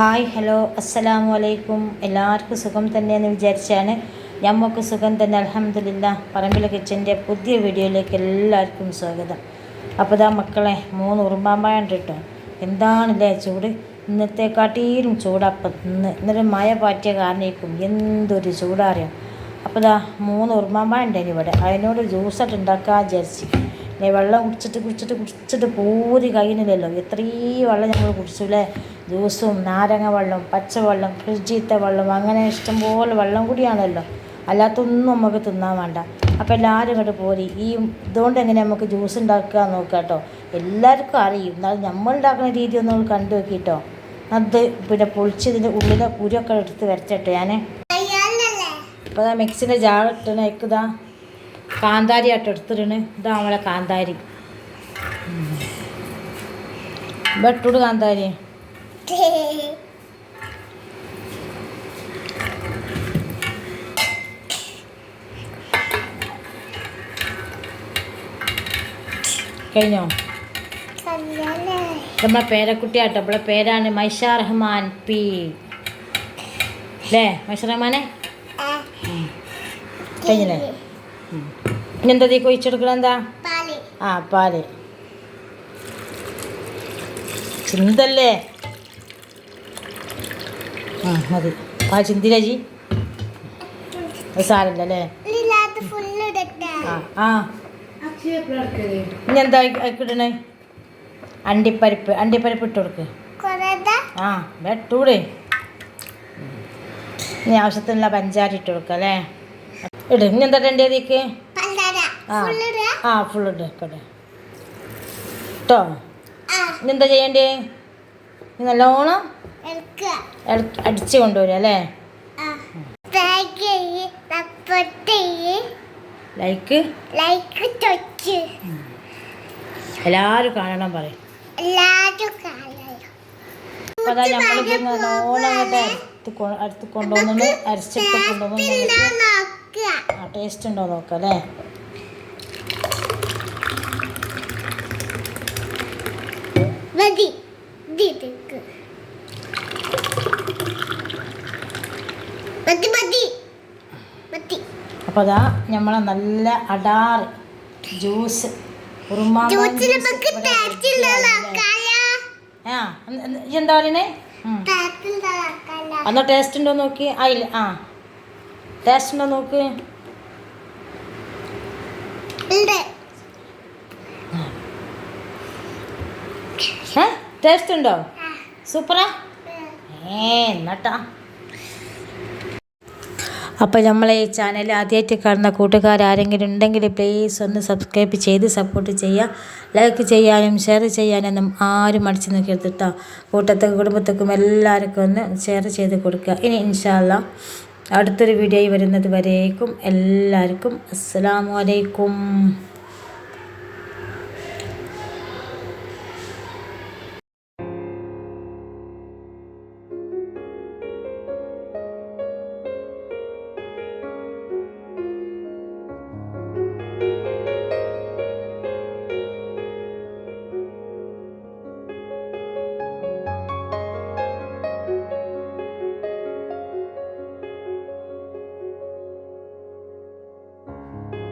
Hi hello അസ്സലാമു അലൈക്കും എല്ലാവർക്കും സുഖം തന്നെയെന്ന് വിചാരിച്ചാണ് ഞമ്മക്ക് സുഖം തന്നെ അലഹമില്ല പറമ്പിലെ കിച്ചന്റെ പുതിയ വീഡിയോയിലേക്ക് എല്ലാവർക്കും സ്വാഗതം. അപ്പോൾ ഇതാ മക്കളെ മൂന്ന് ഉറുമ്പാമ്പായുണ്ട് കേട്ടോ. എന്താണല്ലേ ചൂട്? ഇന്നത്തെ കാട്ടീരും ചൂടപ്പം ഇന്ന് ഇന്നലെ മഴ പാറ്റിയ കാരണേക്കും എന്തൊരു ചൂടാറിയാം. അപ്പോൾ ഇതാ മൂന്ന് ഉറുമ്പാമ്പായുണ്ടായിരുന്നു ഇവിടെ. അതിനോട് ജ്യൂസായിട്ട് ഉണ്ടാക്കാൻ വിചാരിച്ചു. വെള്ളം കുടിച്ചിട്ട് കുടിച്ചിട്ട് കുടിച്ചിട്ട് പൂതി കഴിയുന്നില്ലല്ലോ എത്രയും വെള്ളം ഞങ്ങൾ കുടിച്ചുല്ലേ ജ്യൂസും നാരങ്ങ വെള്ളം പച്ചവെള്ളം ഫ്രിഡ്ജീത്ത വെള്ളം അങ്ങനെ ഇഷ്ടം പോലെ വെള്ളം കൂടിയാണല്ലോ. അല്ലാത്തൊന്നും നമുക്ക് തിന്നാൻ വേണ്ട. അപ്പോൾ എല്ലാവരും ഇങ്ങോട്ട് പോരി. ഈ ഇതുകൊണ്ട് എങ്ങനെ നമുക്ക് ജ്യൂസ് ഉണ്ടാക്കുക നോക്കുക കേട്ടോ. എല്ലാവർക്കും അറിയും. എന്നാലും നമ്മൾ ഉണ്ടാക്കുന്ന രീതി ഒന്ന് കണ്ടു നോക്കിട്ടോ. അത് പിന്നെ പൊളിച്ചതിന്റെ ഉള്ളിലെ കുരുവൊക്കെ എടുത്ത് വരച്ചട്ടെ ഞാൻ അപ്പോൾ അതാ മിക്സിന്റെ ജാറിട്ടണ ഇതാ കാന്താരി ആയിട്ട് എടുത്തിട്ടുണ്ട് ഇതാ നമ്മളെ കാന്താരി. ബട്ടൂട് കാന്താരി. കഴിഞ്ഞോ? നമ്മളെ പേരക്കുട്ടിയാട്ടോ. നമ്മളെ പേരാണ് മൈഷാ റഹ്മാൻ പി. അല്ലേ മൈഷ റഹ്മാനെ? കഴിഞ്ഞില്ലേ? ഇനി എന്താ തീ കൊഴിച്ചെടുക്കണം എന്താ? ആ പാൽ. ചിന്തല്ലേ? ആ മതി. ആ ചിന്തിരാജി അത് സാരമില്ല അല്ലേ? ആ ഇനി എന്താ ഇടണേ? അണ്ടിപ്പരിപ്പ് അണ്ടിപ്പരിപ്പ് ഇട്ട് കൊടുക്ക്. ആ വെട്ടൂടെ ഇനി ആവശ്യത്തിനുള്ള പഞ്ചാര ഇട്ട് കൊടുക്കുക അല്ലേ? ഇട് ഇനി എന്താ രണ്ടേതിക്ക് ആ. ആ ഫുൾ ഇട്ട് കേട്ടോ. കേട്ടോ ഇനി എന്താ ചെയ്യണ്ടേ? നല്ലോണം അടിച്ച് കൊണ്ടുവരും അല്ലേ? ലൈക്ക് ലൈക്ക് തൊച്ച് എല്ലാവരും കാണണം പറയും. എല്ലാവരും കാണണം. അപ്പോൾ അതാ നമ്മളിപ്പോൾ നല്ലോണം അങ്ങോട്ട് അടുത്ത് കൊ- അടുത്ത് കൊണ്ടുവന്നിട്ട് അരച്ചിട്ട് കൊണ്ടുവന്നു ആ ടേസ്റ്റ് ഉണ്ടോ നോക്കാം അല്ലേ? മതി മതി മതി അപ്പോൾ അതാ നമ്മളെ നല്ല അടാർ ജ്യൂസ്? ആ എന്ത്- പറയണേ? എന്നാ ടേസ്റ്റ് ഉണ്ടോ നോക്കി? ആയില്ല ആ. ടേസ്റ്റ് ഉണ്ടോ നോക്ക്? ടേസ്റ്റ് ഉണ്ടോ? സൂപ്പറാ ഏ എന്നട്ടാ. അപ്പോൾ നമ്മളെ ഈ ചാനൽ ആദ്യമായിട്ട് കാണുന്ന കൂട്ടുകാർ ആരെങ്കിലും ഉണ്ടെങ്കിൽ പ്ലീസ് ഒന്ന് സബ്സ്ക്രൈബ് ചെയ്ത് സപ്പോർട്ട് ചെയ്യുക ലൈക്ക് ചെയ്യാനും ഷെയർ ചെയ്യാനും ആരും മടിച്ച് നിൽക്കരുത് കേട്ടോ കൂട്ടത്തേക്കും കുടുംബത്തേക്കും എല്ലാവർക്കും ഒന്ന് ഷെയർ ചെയ്ത് കൊടുക്കുക. ഇനി ഇൻഷാല്ല അടുത്തൊരു വീഡിയോ വരുന്നത് വരേക്കും എല്ലാവർക്കും അസ്സാം അലൈക്കും.